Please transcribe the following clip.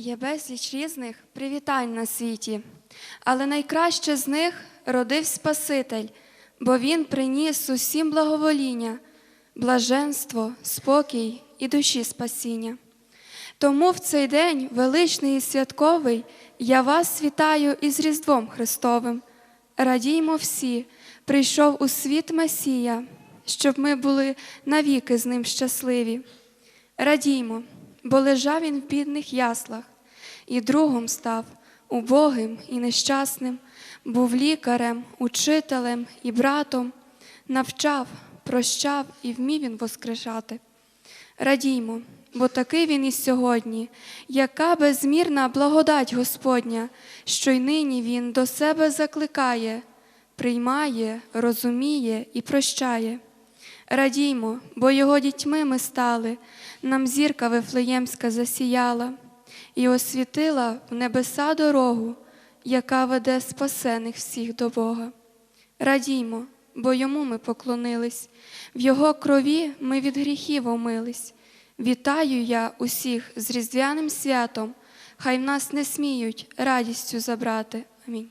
Є безліч різних привітань на світі, але найкраще з них родив Спаситель, бо Він приніс усім благовоління, блаженство, спокій і душі спасіння. Тому в цей день, величний і святковий, я вас вітаю із Різдвом Христовим. Радіймо всі, прийшов у світ Месія, щоб ми були навіки з ним щасливі. Радіймо, бо лежав він в бідних яслах, і другом став убогим і нещасним, був лікарем, учителем і братом, навчав, прощав і вмів він воскрешати. Радіймо, бо такий він і сьогодні, яка безмірна благодать Господня, що й нині він до себе закликає, приймає, розуміє і прощає. Радіймо, бо його дітьми ми стали, нам зірка Вифлеємська засіяла і освітила в небеса дорогу, яка веде спасених всіх до Бога. Радіймо, бо йому ми поклонились, в його крові ми від гріхів омились. Вітаю я усіх з різдвяним святом, хай в нас не сміють радістю забрати. Амінь.